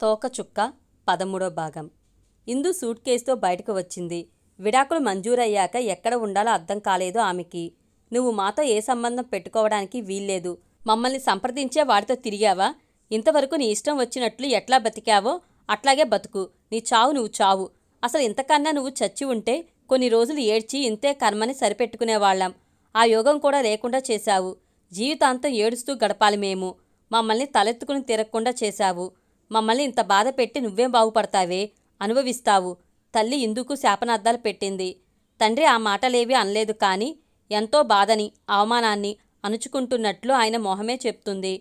తోకచుక్క పదమూడో భాగం. ఇందు సూట్ కేసుతో బయటకు వచ్చింది. విడాకులు మంజూరయ్యాక ఎక్కడ ఉండాలో అర్థం కాలేదు ఆమెకి. నువ్వు మాతో ఏ సంబంధం పెట్టుకోవడానికి వీల్లేదు. మమ్మల్ని సంప్రదించే వాడితో తిరిగావా? ఇంతవరకు నీ ఇష్టం వచ్చినట్లు ఎట్లా బతికావో అట్లాగే బతుకు. నీ చావు నువ్వు చావు. అసలు ఇంతకన్నా నువ్వు చచ్చి ఉంటే కొన్ని రోజులు ఏడ్చి ఇంతే కర్మని సరిపెట్టుకునేవాళ్ళం. ఆ యోగం కూడా లేకుండా చేశావు. జీవితాంతం ఏడుస్తూ గడపాలి మేము. మమ్మల్ని తలెత్తుకుని తిరగకుండా చేశావు. మమ్మల్ని ఇంత బాధ పెట్టి నువ్వేం బాగుపడతావే? అనుభవిస్తావు. తల్లి ఇందుకు శాపనార్థాలు పెట్టింది. తండ్రి ఆ మాటలేవి అనలేదు కానీ ఎంతో బాధని అవమానాన్ని అణుచుకుంటున్నట్లు ఆయన మొహమే చెప్తుంది.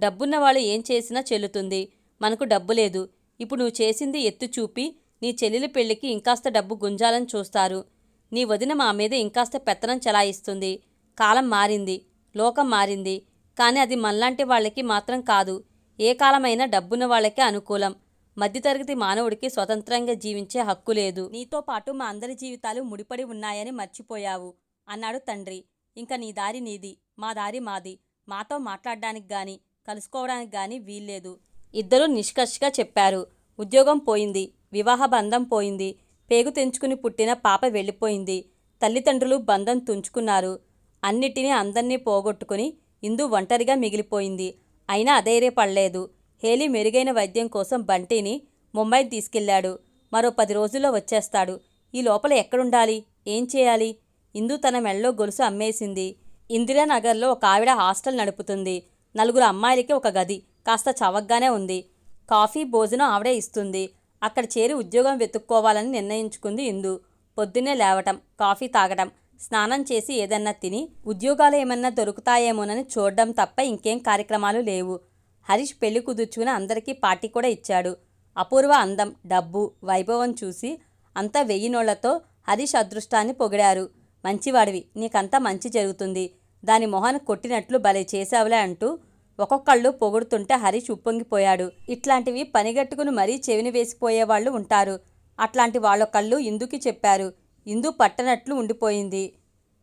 డబ్బున్నవాళ్ళు ఏం చేసినా చెల్లుతుంది. మనకు డబ్బు లేదు. ఇప్పుడు నువ్వు చేసింది ఎత్తు చూపి నీ చెల్లెలి పెళ్ళికి ఇంకాస్త డబ్బు గుంజాలని చూస్తారు. నీ వదిన మా మీద ఇంకాస్త పెత్తనం చెలాయిస్తుంది. కాలం మారింది. లోకం మారింది. కానీ అది మనలాంటి వాళ్ళకి మాత్రం కాదు. ఏ కాలమైనా డబ్బున్న వాళ్ళకే అనుకూలం. మధ్యతరగతి మానవుడికి స్వతంత్రంగా జీవించే హక్కు లేదు. నీతో పాటు మా అందరి జీవితాలు ముడిపడి ఉన్నాయని మర్చిపోయావు అన్నాడు తండ్రి. ఇంకా నీ దారి నీది మా దారి మాది. మాతో మాట్లాడడానికి గాని కలుసుకోవడానికి గాని వీల్లేదు. ఇద్దరూ నిష్కర్షగా చెప్పారు. ఉద్యోగం పోయింది వివాహ బంధం పోయింది. పేగు తెంచుకుని పుట్టిన పాప వెళ్ళిపోయింది. తల్లిదండ్రులు బంధం తుంచుకున్నారు. అన్నిటినీ అందరినీ పోగొట్టుకుని ఇందు ఒంటరిగా మిగిలిపోయింది. అయినా అధైర్యపడలేదు. హేలీ మెరుగైన వైద్యం కోసం బంటిని ముంబై తీసుకెళ్ళాడు మరో పది రోజుల్లో వచ్చేస్తాడు. ఈ లోపల ఎక్కడుండాలి? ఏం చేయాలి? ఇందు తన మెళ్ళలో గొలుసు అమ్మేసింది. ఇందిరానగర్లో ఒక ఆవిడ హాస్టల్ నడుపుతుంది. నలుగురు అమ్మాయిలకి ఒక గది. కాస్త చవగ్గానే ఉంది. కాఫీ భోజనం ఆవిడే ఇస్తుంది. అక్కడ చేరి ఉద్యోగం వెతుక్కోవాలని నిర్ణయించుకుంది ఇందు. పొద్దున్నే లేవటం కాఫీ తాగటం. స్నానం చేసి ఏదన్నా తిని ఉద్యోగాలు ఏమన్నా దొరుకుతాయేమోనని చూడడం తప్ప ఇంకేం కార్యక్రమాలు లేవు. హరీష్ పెళ్ళి కుదుర్చుకుని అందరికీ పార్టీ కూడా ఇచ్చాడు. అపూర్వ అందం డబ్బు వైభవం చూసి అంతా వెయ్యినోళ్ళతో హరీష్ అదృష్టాన్ని పొగిడారు. మంచివాడివి నీకంతా మంచి జరుగుతుంది. దాని మొహాన్ని కొట్టినట్లు భలే చేశావులే అంటూ ఒక్కొక్కళ్ళు పొగుడుతుంటే హరీష్ ఉప్పొంగిపోయాడు. ఇట్లాంటివి పనిగట్టుకుని మరీ చెవిని వేసిపోయేవాళ్ళు ఉంటారు. అట్లాంటి వాళ్ళొకళ్ళు ఇందుకి చెప్పారు? ఇందు పట్టనట్లు ఉండిపోయింది.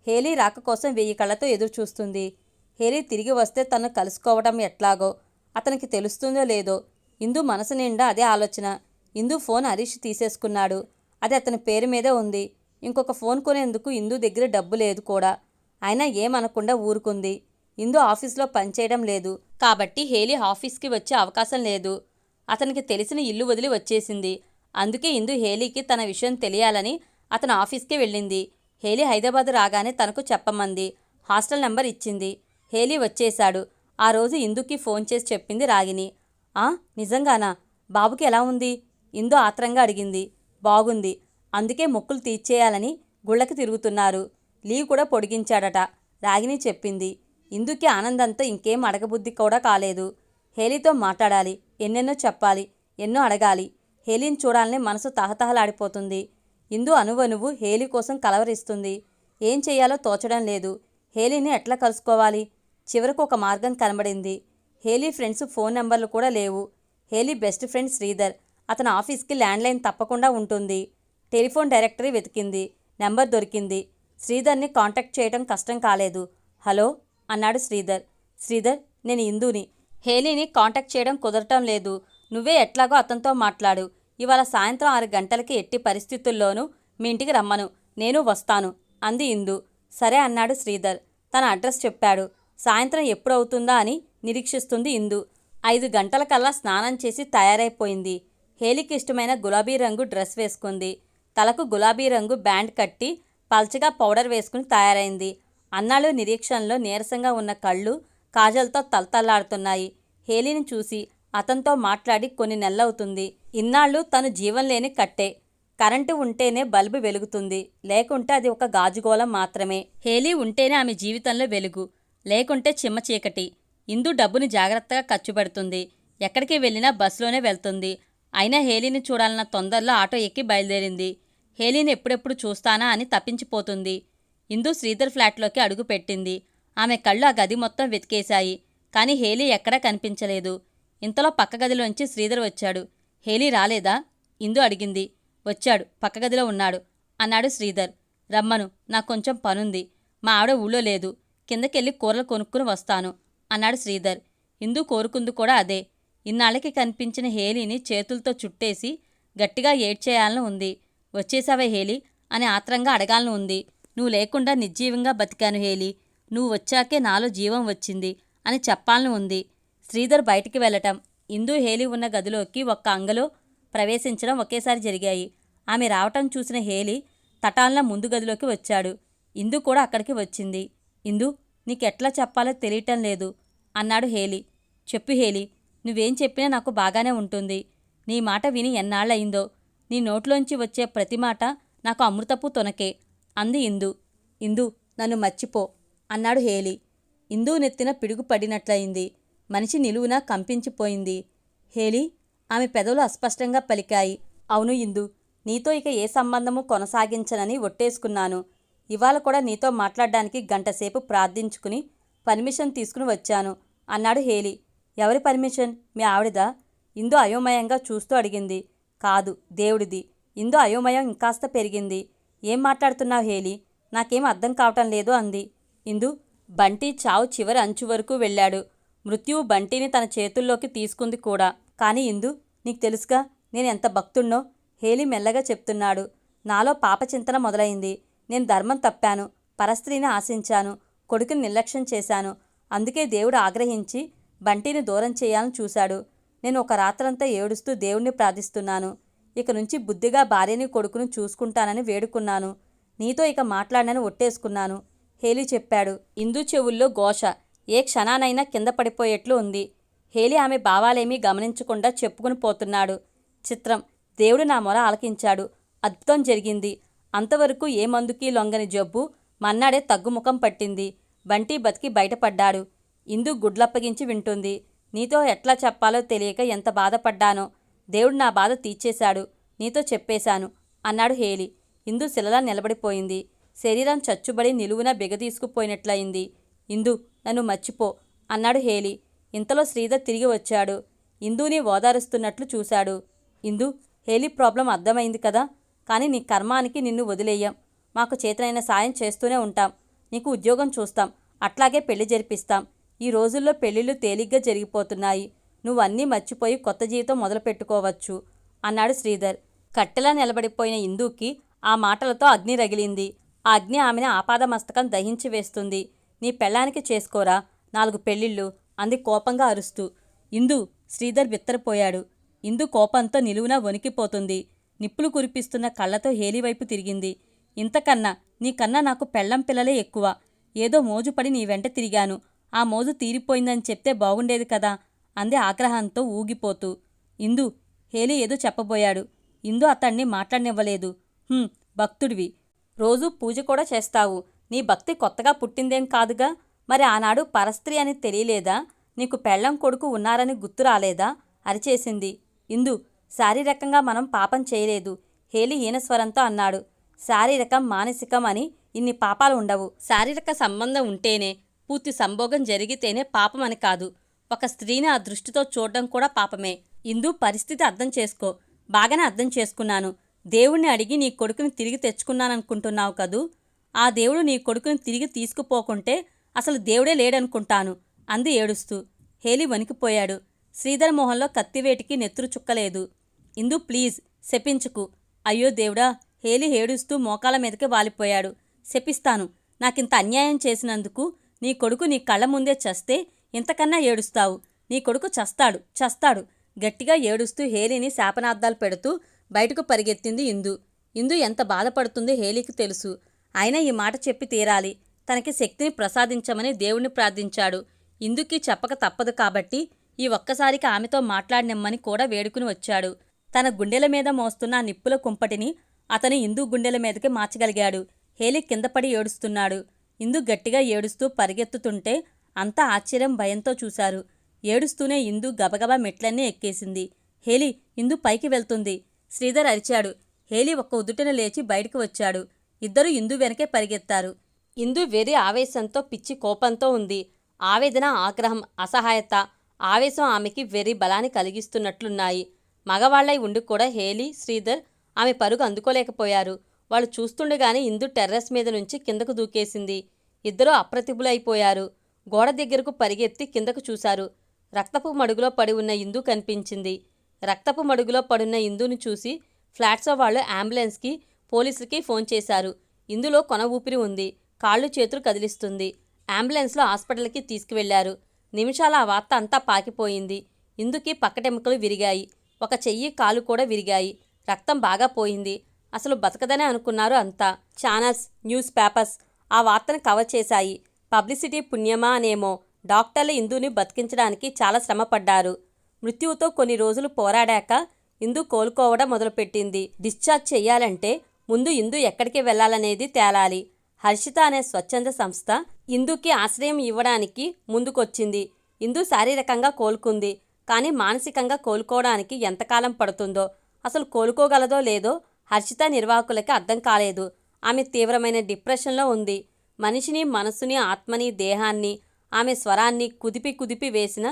హేలీ రాక కోసం వెయ్యి కళ్ళతో ఎదురుచూస్తుంది. హేలీ తిరిగి వస్తే తను కలుసుకోవడం ఎట్లాగో అతనికి తెలుస్తుందో లేదో ఇందు మనసు నిండా అదే ఆలోచన. ఇందు ఫోన్ హరీష్ తీసేసుకున్నాడు. అది అతని పేరు మీదే ఉంది. ఇంకొక ఫోన్ కొనేందుకు ఇందు దగ్గర డబ్బు లేదు కూడా. అయినా ఏమనకుండా ఊరుకుంది. ఇందు ఆఫీస్లో పనిచేయడం లేదు. కాబట్టి హేలీ ఆఫీస్కి వచ్చే అవకాశం లేదు. అతనికి తెలిసిన ఇల్లు వదిలి వచ్చేసింది. అందుకే ఇందు హేలీకి తన విషయం తెలియాలని అతను ఆఫీస్కి వెళ్ళింది. హేలీ హైదరాబాద్ రాగానే తనకు చెప్పమంది. హాస్టల్ నెంబర్ ఇచ్చింది. హేలీ వచ్చేశాడు. ఆ రోజు ఇందుకి ఫోన్ చేసి చెప్పింది రాగిని ఆ నిజంగానా? బాబుకి ఎలా ఉంది? ఇందు ఆత్రంగా అడిగింది. బాగుంది. అందుకే మొక్కులు తీర్చేయాలని గుళ్ళకి తిరుగుతున్నారు. లీవ్ కూడా పొడిగించాడట రాగిని చెప్పింది. ఇందుకి ఆనందంతో ఇంకేం అడగబుద్ధి కూడా కాలేదు. హేలీతో మాట్లాడాలి. ఎన్నెన్నో చెప్పాలి. ఎన్నో అడగాలి. హేలీని చూడాలని మనసు తహతహలాడిపోతుంది. ఇందు అనువనువు హేలీ కోసం కలవరిస్తుంది. ఏం చేయాలో తోచడం లేదు. హేలీని ఎట్లా కలుసుకోవాలి? చివరకు ఒక మార్గం కనబడింది. హేలీ ఫ్రెండ్స్ ఫోన్ నెంబర్లు కూడా లేవు. Haley best friend Sridhar. అతని ఆఫీస్కి ల్యాండ్లైన్ తప్పకుండా ఉంటుంది. Telephone directory వెతికింది. నెంబర్ దొరికింది. శ్రీధర్ని కాంటాక్ట్ చేయడం కష్టం కాలేదు. హలో అన్నాడు శ్రీధర్. శ్రీధర్ నేను ఇందుని. హేలీని కాంటాక్ట్ చేయడం కుదరటం లేదు. నువ్వే ఎట్లాగో అతనితో మాట్లాడు. ఇవాళ సాయంత్రం ఆరు గంటలకి ఎట్టి పరిస్థితుల్లోనూ మీ ఇంటికి రమ్మను. నేను వస్తాను అంది ఇందు. సరే అన్నాడు శ్రీధర్. తన అడ్రస్ చెప్పాడు. సాయంత్రం ఎప్పుడు అవుతుందా అని నిరీక్షిస్తుంది ఇందు. ఐదు గంటలకల్లా స్నానం చేసి తయారైపోయింది. హేలికి ఇష్టమైన గులాబీ రంగు డ్రెస్ వేసుకుంది. తలకు గులాబీ రంగు బ్యాండ్ కట్టి పల్చగా పౌడర్ వేసుకుని తయారైంది. అన్నాళ్ళు నిరీక్షణలో నీరసంగా ఉన్న కళ్ళు కాజల్తో తలతల్లాడుతున్నాయి. హేలీని చూసి అతనితో మాట్లాడి కొన్ని నెలలవుతుంది. ఇన్నాళ్ళు తను జీవం లేని కట్టే. కరెంటు ఉంటేనే బల్బు వెలుగుతుంది. లేకుంటే అది ఒక గాజుగోళం మాత్రమే. హేలీ ఉంటేనే ఆమె జీవితంలో వెలుగు. లేకుంటే చిమ్మ చీకటి. ఇందు డబ్బుని జాగ్రత్తగా ఖర్చు పెడుతుంది. ఎక్కడికి వెళ్ళినా బస్సులోనే వెళ్తుంది. అయినా హేలీని చూడాలన్న తొందరలో ఆటో ఎక్కి బయలుదేరింది. హేలీని ఎప్పుడెప్పుడు చూస్తానా అని తప్పించిపోతుంది. ఇందు శ్రీధర్ ఫ్లాట్లోకి అడుగు పెట్టింది. ఆమె కళ్ళు ఆ గది మొత్తం వెతికేశాయి. కానీ హేలీ ఎక్కడా కనిపించలేదు. ఇంతలో పక్క గదిలోంచి శ్రీధర్ వచ్చాడు. హేలీ రాలేదా? ఇందు అడిగింది. వచ్చాడు. పక్క గదిలో ఉన్నాడు. అన్నాడు శ్రీధర్. రమ్మను. నాకు కొంచెం పనుంది. మా ఆవిడ ఊళ్ళో లేదు. కిందకెళ్ళి కూరలు కొనుక్కుని వస్తాను అన్నాడు శ్రీధర్. ఇందు కోరుకుంది కూడా అదే. ఇన్నాళ్ళకి కనిపించిన హేలీని చేతులతో చుట్టేసి గట్టిగా ఏడ్చేయాలని ఉంది. వచ్చేసావే హేలి అని ఆత్రంగా అడగాలని ఉంది. నువ్వు లేకుండా నిర్జీవంగా బతికాను హేలి నువ్వు వచ్చాకే నాలో జీవం వచ్చింది అని చెప్పాలని ఉంది. శ్రీధర్ బయటికి వెళ్ళటం. ఇందు హేలి ఉన్న గదిలోకి ఒక్క అంగలో ప్రవేశించడం ఒకేసారి జరిగాయి. ఆమె రావటం చూసిన హేలి తటాలన ముందు గదిలోకి వచ్చాడు. ఇందు కూడా అక్కడికి వచ్చింది. ఇందు నీకెట్లా చెప్పాలో తెలియటం లేదు అన్నాడు హేలి. చెప్పు హేలి నువ్వేం చెప్పినా నాకు బాగానే ఉంటుంది. నీ మాట విని ఎన్నాళ్ళయిందో. నీ నోట్లోంచి వచ్చే ప్రతి మాట నాకు అమృతపు తొనకే అంది ఇందు. ఇందు నన్ను మర్చిపో అన్నాడు హేలి. ఇందు నెత్తిన పిడుగు పడినట్లయింది. మనిషి నిలువునా కంపించిపోయింది. హేలీ ఆమె పెదవులు అస్పష్టంగా పలికాయి. అవును ఇందు నీతో ఇక ఏ సంబంధము కొనసాగించనని ఒట్టేసుకున్నాను. ఇవాళ కూడా నీతో మాట్లాడడానికి గంటసేపు ప్రార్థించుకుని పర్మిషన్ తీసుకుని వచ్చాను అన్నాడు హేలీ ఎవరి పర్మిషన్? మీ ఆవిడదా? ఇందు అయోమయంగా చూస్తూ అడిగింది. కాదు దేవుడిది. ఇందు అయోమయం ఇంకాస్త పెరిగింది. ఏం మాట్లాడుతున్నావు హేలీ నాకేం అర్థం కావటం లేదు అంది. ఇందు బంటి చావు చివరి అంచు వరకు వెళ్ళాడు. మృత్యువు బంటిని తన చేతుల్లోకి తీసుకుంది కూడా. కానీ ఇందు నీకు తెలుసుగా నేను ఎంత భక్తుణ్ణో? హేలి మెల్లగా చెప్తున్నాడు. నాలో పాపచింతన మొదలైంది. నేను ధర్మం తప్పాను. పరస్త్రీని ఆశించాను. కొడుకుని నిర్లక్ష్యం చేశాను. అందుకే దేవుడు ఆగ్రహించి బంటిని దూరం చేయాలని చూశాడు. నేను ఒక రాత్రంతా ఏడుస్తూ దేవుణ్ణి ప్రార్థిస్తున్నాను. ఇక నుంచి బుద్ధిగా భార్యని కొడుకును చూసుకుంటానని వేడుకున్నాను. నీతో ఇక మాట్లాడనని ఒట్టేసుకున్నాను. హేలి చెప్పాడు. ఇందు చెవుల్లో ఘోష. ఏ క్షణానైనా కింద పడిపోయేట్లు ఉంది. హేలి ఆమె భావాలేమీ గమనించకుండా చెప్పుకుని పోతున్నాడు. చిత్రం దేవుడు నా మొర ఆలకించాడు. అద్భుతం జరిగింది. అంతవరకు ఏ మందుకి లొంగని జబ్బు మన్నాడే తగ్గుముఖం పట్టింది. బంటి బతికి బయటపడ్డాడు. ఇందు గుడ్లప్పగించి వింటుంది. నీతో ఎట్లా చెప్పాలో తెలియక ఎంత బాధపడ్డానో. దేవుడు నా బాధ తీర్చేశాడు. నీతో చెప్పేశాను అన్నాడు హేలి. ఇందు శిలలా నిలబడిపోయింది. శరీరం చచ్చుబడి నిలువున బిగదీసుకుపోయినట్లయింది ఇందు నన్ను మర్చిపో అన్నాడు హేలి. ఇంతలో శ్రీధర్ తిరిగి వచ్చాడు. ఇందుని ఓదారుస్తున్నట్లు చూశాడు. ఇందు హేలి ప్రాబ్లం అర్థమైంది కదా? కానీ నీ కర్మానికి నిన్ను వదిలేయం. మాకు చేతనైన సాయం చేస్తూనే ఉంటాం. నీకు ఉద్యోగం చూస్తాం. అట్లాగే పెళ్ళి జరిపిస్తాం. ఈ రోజుల్లో పెళ్ళిళ్ళు తేలిగ్గా జరిగిపోతున్నాయి. నువ్వు అన్నీ మర్చిపోయి కొత్త జీవితం మొదలు పెట్టుకోవచ్చు అన్నాడు శ్రీధర్. కట్టెలా నిలబడిపోయిన ఇందూకి ఆ మాటలతో అగ్ని రగిలింది. ఆ అగ్ని ఆమెను ఆపాదమస్తకం దహించి వేస్తుంది. నీ పెళ్ళానికి చేసుకోరా. నాలుగు పెళ్ళిళ్ళు. అంది కోపంగా అరుస్తూ. ఇందు శ్రీధర్ బిత్తరపోయాడు. ఇందు కోపంతో నిలువునా వణికిపోతుంది. నిప్పులు కురిపిస్తున్న కళ్ళతో హేలివైపు తిరిగింది. ఇంతకన్నా నీకన్నా నాకు పెళ్ళం పిల్లలే ఎక్కువ. ఏదో మోజుపడి నీ వెంట తిరిగాను. ఆ మోజు తీరిపోయిందని చెప్తే బాగుండేది కదా అంది ఆగ్రహంతో ఊగిపోతూ. ఇందు హేలి ఏదో చెప్పబోయాడు. ఇందు అతన్ని మాట్లాడనివ్వలేదు. భక్తుడివి. రోజూ పూజ కూడా చేస్తావు. నీ భక్తి కొత్తగా పుట్టిందేం కాదుగా? మరి ఆనాడు పరస్త్రీ అని తెలియలేదా? నీకు పెళ్ళం కొడుకు ఉన్నారని గుర్తు రాలేదా? అరిచేసింది. ఇందు శారీరకంగా మనం పాపం చేయలేదు. హేలి హీనస్వరంతో అన్నాడు. శారీరకం మానసికం అని ఇన్ని పాపాలు ఉండవు. శారీరక సంబంధం ఉంటేనే పూర్తి సంభోగం జరిగితేనే పాపం అని కాదు. ఒక స్త్రీని ఆ దృష్టితో చూడడం కూడా పాపమే. ఇందు పరిస్థితి అర్థం చేసుకో. బాగానే అర్థం చేసుకున్నాను. దేవుణ్ణి అడిగి నీ కొడుకుని తిరిగి తెచ్చుకున్నాననుకుంటున్నావు కదూ? ఆ దేవుడు నీ కొడుకుని తిరిగి తీసుకుపోకుంటే అసలు దేవుడే లేడనుకుంటాను అంది ఏడుస్తూ. హేలి వణికిపోయాడు. శ్రీధర్ మొహంలో కత్తివేటికి నెత్తురు చుక్కలేదు. ఇందు ప్లీజ్ శపించుకు. అయ్యో దేవుడా హేలి ఏడుస్తూ మోకాల మీదకి వాలిపోయాడు. శపిస్తాను. నాకింత అన్యాయం చేసినందుకు నీ కొడుకు నీ కళ్ళ ముందే చస్తే ఇంతకన్నా ఏడుస్తావు. నీ కొడుకు చస్తాడు చస్తాడు. గట్టిగా ఏడుస్తూ హేలిని శాపనార్థాలు పెడుతూ బయటకు పరిగెత్తింది ఇందు. ఇందు ఎంత బాధపడుతుందో హేలికి తెలుసు. అయినా ఈ మాట చెప్పి తీరాలి. తనకి శక్తిని ప్రసాదించమని దేవుణ్ణి ప్రార్థించాడు. ఇందుకీ చెప్పక తప్పదు కాబట్టి ఈ ఒక్కసారికి ఆమెతో మాట్లాడినమ్మని కూడా వేడుకుని వచ్చాడు. తన గుండెల మీద మోస్తున్న నిప్పుల కుంపటిని అతను ఇందు గుండెల మీదకి మార్చగలిగాడు. హేలి కిందపడి ఏడుస్తున్నాడు. ఇందు గట్టిగా ఏడుస్తూ పరిగెత్తుతుంటే అంతా ఆశ్చర్యం భయంతో చూశారు. ఏడుస్తూనే ఇందు గబగబా మెట్లన్నీ ఎక్కేసింది. హేలి ఇందు పైకి వెళ్తుంది. శ్రీధర్ అరిచాడు. హేలి ఒక్క ఉదుటిన లేచి బయటకు వచ్చాడు. ఇద్దరు ఇందు వెనకే పరిగెత్తారు. ఇందు వెర్రి ఆవేశంతో పిచ్చి కోపంతో ఉంది. ఆవేదన ఆగ్రహం అసహాయత ఆవేశం ఆమెకి వెర్రి బలాన్ని కలిగిస్తున్నట్లున్నాయి. మగవాళ్ళై ఉండి కూడా హేలీ శ్రీధర్ ఆమె పరుగు అందుకోలేకపోయారు. వాళ్ళు చూస్తుండగానే ఇందు టెర్రస్ మీద నుంచి కిందకు దూకేసింది. ఇద్దరూ అప్రతిభులైపోయారు. గోడ దగ్గరకు పరిగెత్తి కిందకు చూశారు. రక్తపు మడుగులో పడి ఉన్న ఇందు కనిపించింది. రక్తపు మడుగులో పడున్న ఇందుని చూసి ఫ్లాట్సో వాళ్ళు అంబులెన్స్కి పోలీసులకి ఫోన్ చేశారు. ఇందులో కొన ఊపిరి ఉంది. కాళ్ళు చేతులు కదిలిస్తుంది. అంబులెన్స్లో హాస్పిటల్కి తీసుకువెళ్ళారు. నిమిషాల ఆ వార్త అంతా పాకిపోయింది. ఇందుకి పక్కటెముకలు విరిగాయి. ఒక చెయ్యి కాలు కూడా విరిగాయి. రక్తం బాగా పోయింది. అసలు బతకదనే అనుకున్నారు అంతా. ఛానల్స్ న్యూస్ పేపర్స్ ఆ వార్తను కవర్ చేశాయి. పబ్లిసిటీ పుణ్యమా అనేమో డాక్టర్లు ఇందుని బతికించడానికి చాలా శ్రమపడ్డారు. మృత్యువుతో కొన్ని రోజులు పోరాడాక ఇందు కోలుకోవడం మొదలుపెట్టింది. డిశ్చార్జ్ చేయాలంటే ముందు ఇందు ఎక్కడికి వెళ్ళాలనేది తేలాలి. హర్షిత అనే స్వచ్ఛంద సంస్థ ఇందుకి ఆశ్రయం ఇవ్వడానికి ముందుకొచ్చింది. ఇందు శారీరకంగా కోలుకుంది. కానీ మానసికంగా కోలుకోవడానికి ఎంతకాలం పడుతుందో అసలు కోలుకోగలదో లేదో హర్షిత నిర్వాహకులకి అర్థం కాలేదు. ఆమె తీవ్రమైన డిప్రెషన్లో ఉంది. మనిషిని మనసుని ఆత్మని దేహాన్ని ఆమె స్వరాన్ని కుదిపి కుదిపి వేసిన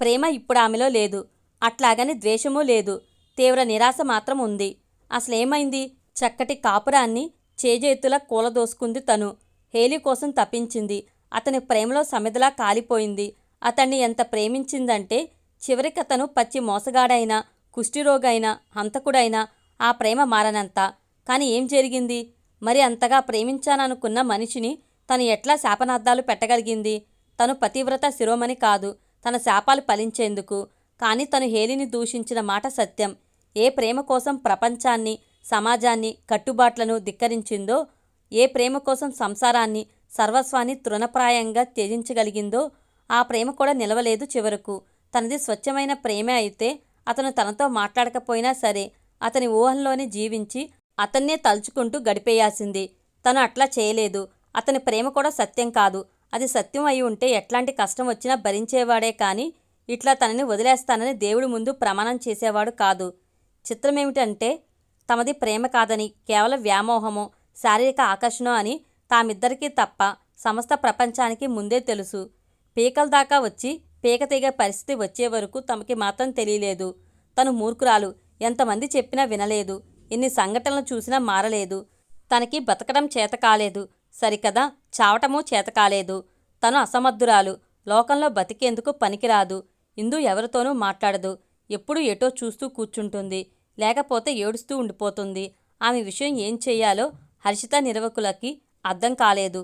ప్రేమ ఇప్పుడు ఆమెలో లేదు. అట్లాగని ద్వేషమూ లేదు. తీవ్ర నిరాశ మాత్రం ఉంది. అసలేమైంది? చక్కటి కాపురాన్ని చేజేతులా కూలదోసుకుంది తను. హేలి కోసం తప్పించింది. అతని ప్రేమలో సమిదలా కాలిపోయింది. అతన్ని ఎంత ప్రేమించిందంటే చివరికి అతను పచ్చి మోసగాడైనా కుష్ఠిరోగైనా హంతకుడైనా ఆ ప్రేమ మారనంత. కానీ ఏం జరిగింది? మరి అంతగా ప్రేమించాననుకున్న మనిషిని తను ఎట్లా శాపనార్థాలు పెట్టగలిగింది? తను పతివ్రత శిరోమణి కాదు. తన శాపాలు ఫలించేందుకు. కానీ తను హేలిని దూషించిన మాట సత్యం. ఏ ప్రేమ కోసం ప్రపంచాన్ని సమాజాన్ని కట్టుబాట్లను ధిక్కరించిందో ఏ ప్రేమ కోసం సంసారాన్ని సర్వస్వాన్ని తృణప్రాయంగా త్యజించగలిగిందో ఆ ప్రేమ కూడా నిలవలేదు చివరకు. తనది స్వచ్ఛమైన ప్రేమే అయితే అతను తనతో మాట్లాడకపోయినా సరే అతని ఊహల్లోనే జీవించి అతన్నే తలుచుకుంటూ గడిపేయాల్సింది. తను అట్లా చేయలేదు. అతని ప్రేమ కూడా సత్యం కాదు. అది సత్యం అయి ఉంటే ఎట్లాంటి కష్టం వచ్చినా భరించేవాడే కానీ ఇట్లా తనని వదిలేస్తానని దేవుడి ముందు ప్రమాణం చేసేవాడు కాదు. చిత్రమేమిటంటే తమది ప్రేమ కాదని కేవలం వ్యామోహమో శారీరక ఆకర్షణో అని తామిద్దరికీ తప్ప సమస్త ప్రపంచానికి ముందే తెలుసు. పీకల దాకా వచ్చి పీక తీగే పరిస్థితి వచ్చే వరకు తమకి మాత్రం తెలియలేదు. తను మూర్ఖురాలు. ఎంతమంది చెప్పినా వినలేదు. ఇన్ని సంఘటనలు చూసినా మారలేదు. తనకి బతకడం చేత కాలేదు. సరికదా? చావటమూ చేత కాలేదు. తను అసమర్థురాలు. లోకంలో బతికేందుకు పనికిరాదు. ఇందు ఎవరితోనూ మాట్లాడదు. ఎప్పుడూ ఎటో చూస్తూ కూర్చుంటుంది. లేకపోతే ఏడుస్తూ ఉండిపోతుంది. ఆమె విషయం ఏం చెయ్యాలో హర్షిత నిర్వకులకి అర్థం కాలేదు.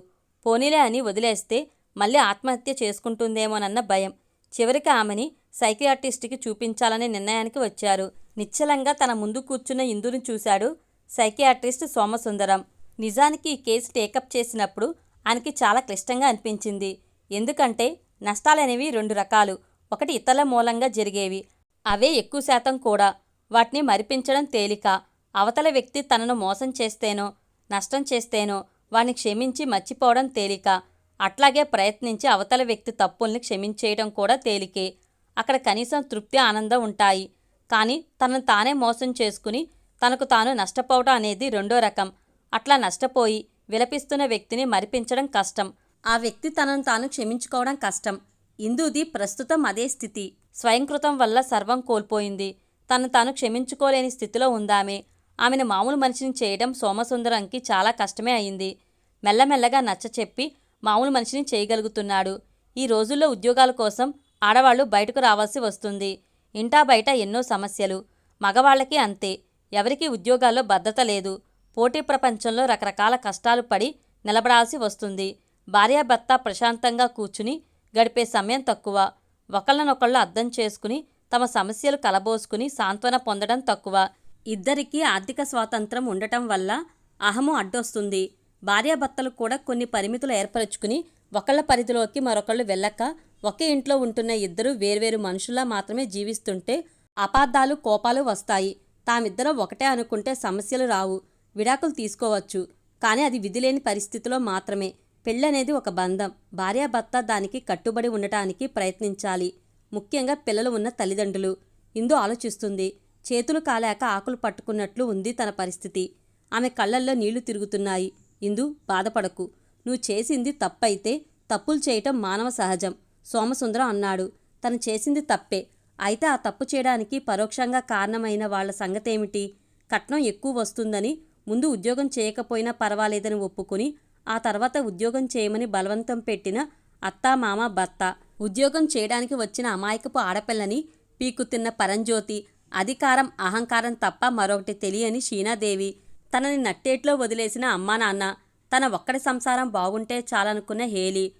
పోనీలే అని వదిలేస్తే మళ్ళీ ఆత్మహత్య చేసుకుంటుందేమోనన్న భయం. చివరికి ఆమెని సైకియాట్రిస్ట్కి చూపించాలనే నిర్ణయానికి వచ్చారు. నిశ్చలంగా తన ముందు కూర్చున్న ఇందుని చూశాడు సైకియాట్రిస్ట్ సోమసుందరం. నిజానికి ఈ కేసు టేకప్ చేసినప్పుడు ఆయనకి చాలా క్లిష్టంగా అనిపించింది. ఎందుకంటే నష్టాలనేవి రెండు రకాలు. ఒకటి ఇతరుల మూలంగా జరిగేవి. అవే ఎక్కువ శాతం కూడా. వాటిని మరిపించడం తేలిక. అవతల వ్యక్తి తనను మోసం చేస్తేనో నష్టం చేస్తేనో వాణ్ణి క్షమించి మర్చిపోవడం తేలిక. అట్లాగే ప్రయత్నించి అవతల వ్యక్తి తప్పుల్ని క్షమించేయడం కూడా తేలికే. అక్కడ కనీసం తృప్తి ఆనందం ఉంటాయి. కానీ తనను తానే మోసం చేసుకుని తనకు తాను నష్టపోవడం అనేది రెండో రకం. అట్లా నష్టపోయి విలపిస్తున్న వ్యక్తిని మరిపించడం కష్టం. ఆ వ్యక్తి తనను తాను క్షమించుకోవడం కష్టం. ఇందుది ప్రస్తుతం అదే స్థితి. స్వయంకృతం వల్ల సర్వం కోల్పోయింది. తను తాను క్షమించుకోలేని స్థితిలో ఉందామె. ఆమెను మామూలు మనిషిని చేయడం సోమసుందరంకి చాలా కష్టమే అయింది. మెల్లమెల్లగా నచ్చ చెప్పి మామూలు మనిషిని చేయగలుగుతున్నాడు. ఈ రోజుల్లో ఉద్యోగాల కోసం ఆడవాళ్ళు బయటకు రావాల్సి వస్తుంది. ఇంటా బయట ఎన్నో సమస్యలు. మగవాళ్ళకి అంతే. ఎవరికీ ఉద్యోగాల్లో భద్రత లేదు. పోటీ ప్రపంచంలో రకరకాల కష్టాలు పడి నిలబడాల్సి వస్తుంది. భార్యాభర్త ప్రశాంతంగా కూర్చుని గడిపే సమయం తక్కువ. ఒకళ్ళనొకళ్ళు అర్థం చేసుకుని తమ సమస్యలు కలబోసుకుని సాంత్వన పొందడం తక్కువ. ఇద్దరికీ ఆర్థిక స్వాతంత్రం ఉండటం వల్ల అహము అడ్డొస్తుంది. భార్యాభర్తలు కూడా కొన్ని పరిమితులు ఏర్పరచుకుని ఒకళ్ళ పరిధిలోకి మరొకళ్ళు వెళ్ళక ఒకే ఇంట్లో ఉంటున్న ఇద్దరు వేర్వేరు మనుషుల్లా మాత్రమే జీవిస్తుంటే అపార్థాలు కోపాలు వస్తాయి. తామిద్దరం ఒకటే అనుకుంటే సమస్యలు రావు. విడాకులు తీసుకోవచ్చు. కానీ అది విధిలేని పరిస్థితిలో మాత్రమే. పెళ్ళనేది ఒక బంధం. భార్యాభర్త దానికి కట్టుబడి ఉండటానికి ప్రయత్నించాలి. ముఖ్యంగా పిల్లలు ఉన్న తల్లిదండ్రులు. ఇందు ఆలోచిస్తుంది చేతులు కాలేక ఆకులు పట్టుకున్నట్లు ఉంది తన పరిస్థితి. ఆమె కళ్ళల్లో నీళ్ళు తిరుగుతున్నాయి. ఇందు బాధపడకు. నువ్వు చేసింది తప్పైతే తప్పులు చేయటం మానవ సహజం సోమసుందరం అన్నాడు. తను చేసింది తప్పే. అయితే ఆ తప్పు చేయడానికి పరోక్షంగా కారణమైన వాళ్ళ సంగతేమిటి? కట్నం ఎక్కువ వస్తుందని ముందు ఉద్యోగం చేయకపోయినా పర్వాలేదని ఒప్పుకొని ఆ తర్వాత ఉద్యోగం చేయమని బలవంతం పెట్టిన అత్తా మామ భర్త. ఉద్యోగం చేయడానికి వచ్చిన అమాయకపు ఆడపిల్లని పీకుతిన్న పరంజ్యోతి అధికారం అహంకారం తప్ప మరొకటి తెలియని షీనాదేవి. తనని నట్టేట్లో వదిలేసిన అమ్మా నాన్న తన ఒక్కడి సంసారం బాగుంటే చాలనుకున్న హేలి.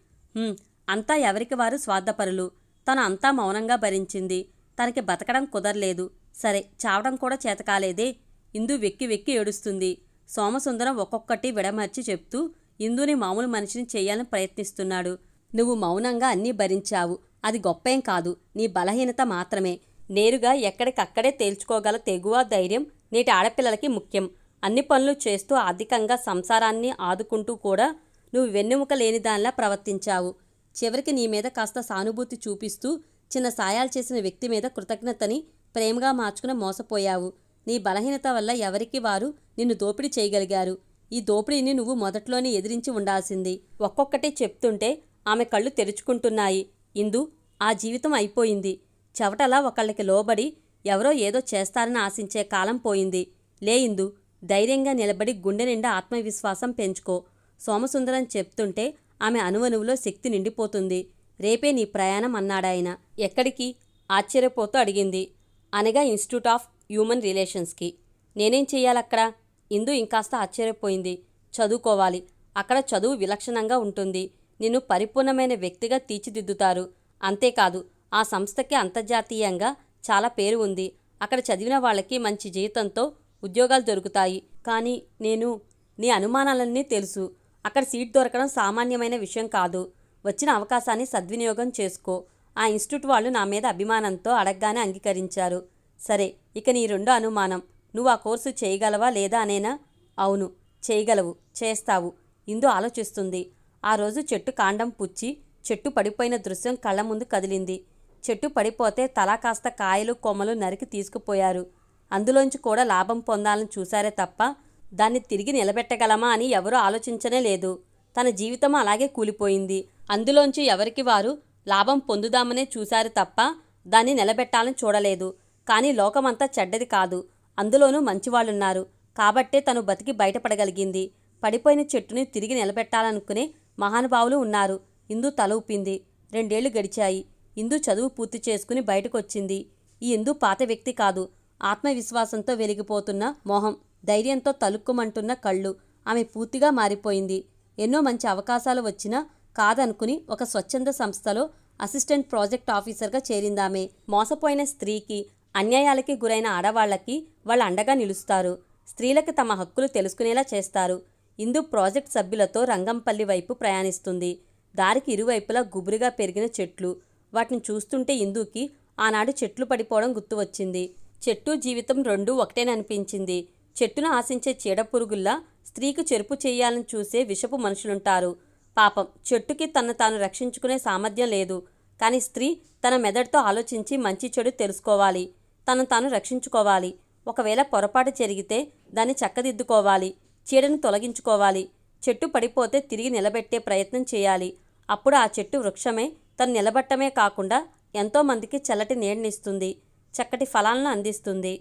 అంతా ఎవరికి వారు స్వార్థపరులు. తను అంతా మౌనంగా భరించింది. తనకి బతకడం కుదరలేదు. సరే చావడం కూడా చేతకాలేదే? ఇందు వెక్కి వెక్కి ఏడుస్తుంది. సోమసుందరం ఒక్కొక్కటి విడమర్చి చెప్తూ ఇందుని మామూలు మనిషిని చేయాలని ప్రయత్నిస్తున్నాడు. నువ్వు మౌనంగా అన్నీ భరించావు. అది గొప్పేం కాదు. నీ బలహీనత మాత్రమే. నేరుగా ఎక్కడికక్కడే తేల్చుకోగల తెగువ ధైర్యం నేటి ఆడపిల్లలకి ముఖ్యం. అన్ని పనులు చేస్తూ ఆర్థికంగా సంసారాన్ని ఆదుకుంటూ కూడా నువ్వు వెన్నెముక లేని దానిలా ప్రవర్తించావు. చివరికి నీ మీద కాస్త సానుభూతి చూపిస్తూ చిన్న సాయాలు చేసిన వ్యక్తి మీద కృతజ్ఞతని ప్రేమగా మార్చుకుని మోసపోయావు. నీ బలహీనత వల్ల ఎవరికి వారు నిన్ను దోపిడీ చేయగలిగారు. ఈ దోపిడీని నువ్వు మొదట్లోనే ఎదిరించి ఉండాల్సింది. ఒక్కొక్కటి చెప్తుంటే ఆమె కళ్ళు తెరుచుకుంటున్నాయి. ఇందు ఆ జీవితం అయిపోయింది. చెవటలా ఒకళ్ళకి లోబడి ఎవరో ఏదో చేస్తారని ఆశించే కాలం పోయింది. లే ఇందు ధైర్యంగా నిలబడి గుండె నిండా ఆత్మవిశ్వాసం పెంచుకో. సోమసుందరం చెప్తుంటే ఆమె అణువణువులో శక్తి నిండిపోతుంది. రేపే నీ ప్రయాణం అన్నాడాయన. ఎక్కడికి? ఆశ్చర్యపోతూ అడిగింది. అనగా ఇన్స్టిట్యూట్ ఆఫ్ హ్యూమన్ రిలేషన్స్కి. నేనేం చెయ్యాలక్కడ? ఇందు ఇంకాస్త ఆశ్చర్యపోయింది. చదువుకోవాలి. అక్కడ చదువు విలక్షణంగా ఉంటుంది. నిన్ను పరిపూర్ణమైన వ్యక్తిగా తీర్చిదిద్దుతారు. అంతేకాదు ఆ సంస్థకి అంతర్జాతీయంగా చాలా పేరు ఉంది. అక్కడ చదివిన వాళ్ళకి మంచి జీతంతో ఉద్యోగాలు దొరుకుతాయి. కానీ నేను నీ అనుమానాలన్నీ తెలుసు. అక్కడ సీట్ దొరకడం సామాన్యమైన విషయం కాదు. వచ్చిన అవకాశాన్ని సద్వినియోగం చేసుకో. ఆ ఇన్స్టిట్యూట్ వాళ్ళు నా మీద అభిమానంతో అడగగానే అంగీకరించారు. సరే ఇక నీ రెండో అనుమానం. నువ్వు ఆ కోర్సు చేయగలవా లేదా అనేనా? అవును చేయగలవు చేస్తావు. ఇందు ఆలోచిస్తుంది. ఆ రోజు చెట్టు కాండం పుచ్చి చెట్టు పడిపోయిన దృశ్యం కళ్ళ ముందు కదిలింది. చెట్టు పడిపోతే తలా కాస్త కాయలు కొమ్మలు నరికి తీసుకుపోయారు. అందులోంచి కూడా లాభం పొందాలని చూశారే తప్ప దాన్ని తిరిగి నిలబెట్టగలమా అని ఎవరూ ఆలోచించనే లేదు. తన జీవితం అలాగే కూలిపోయింది. అందులోంచి ఎవరికి వారు లాభం పొందుదామనే చూశారు తప్ప దాన్ని నిలబెట్టాలని చూడలేదు. కానీ లోకమంతా చెడ్డది కాదు. అందులోనూ మంచివాళ్ళున్నారు. కాబట్టే తను బతికి బయటపడగలిగింది. పడిపోయిన చెట్టుని తిరిగి నిలబెట్టాలనుకునే మహానుభావులు ఉన్నారు. ఇందు తల ఊపింది. రెండేళ్ళు గడిచాయి. ఇందు చదువు పూర్తి చేసుకుని బయటకొచ్చింది. ఈ ఇందు పాత వ్యక్తి కాదు. ఆత్మవిశ్వాసంతో వెలిగిపోతున్న మొహం ధైర్యంతో తలుక్కుమంటున్న కళ్ళు ఆమె పూర్తిగా మారిపోయింది. ఎన్నో మంచి అవకాశాలు వచ్చినా కాదనుకుని ఒక స్వచ్ఛంద సంస్థలో అసిస్టెంట్ ప్రాజెక్ట్ ఆఫీసర్గా చేరిందామే. మోసపోయిన స్త్రీకి అన్యాయాలకి గురైన ఆడవాళ్ళకి వాళ్ళ అండగా నిలుస్తారు. స్త్రీలకు తమ హక్కులు తెలుసుకునేలా చేస్తారు. ఇందు ప్రాజెక్ట్ సభ్యులతో రంగంపల్లి వైపు ప్రయాణిస్తుంది. దారికి ఇరువైపులా గుబురుగా పెరిగిన చెట్లు. వాటిని చూస్తుంటే ఇందుకి ఆనాడు చెట్లు పడిపోవడం గుర్తు వచ్చింది చెట్టు జీవితం రెండూ ఒకటేననిపించింది. చెట్టును ఆశించే చీడపురుగుల్లా స్త్రీకు చెరుపు చేయాలని చూసే విషపు మనుషులుంటారు. పాపం చెట్టుకి తను తాను రక్షించుకునే సామర్థ్యం లేదు. కానీ స్త్రీ తన మెదడుతో ఆలోచించి మంచి చెడు తెలుసుకోవాలి. తను తాను రక్షించుకోవాలి. ఒకవేళ పొరపాటు జరిగితే దాన్ని చక్కదిద్దుకోవాలి. చీడను తొలగించుకోవాలి. చెట్టు పడిపోతే తిరిగి నిలబెట్టే ప్రయత్నం చేయాలి. అప్పుడు ఆ చెట్టు వృక్షమే తను నిలబట్టమే కాకుండా ఎంతోమందికి చల్లటి నీడనిస్తుంది చక్కటి ఫలాలను అందిస్తుంది.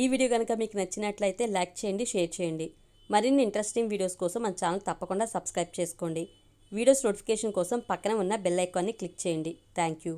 ఈ వీడియో కనుక మీకు నచ్చినట్లయితే లైక్ చేయండి షేర్ చేయండి. మరిన్ని ఇంట్రెస్టింగ్ వీడియోస్ కోసం మన ఛానల్ తప్పకుండా సబ్స్క్రైబ్ చేసుకోండి. వీడియోస్ నోటిఫికేషన్ కోసం పక్కన ఉన్న బెల్ ఐకాన్ని క్లిక్ చేయండి. Thank you.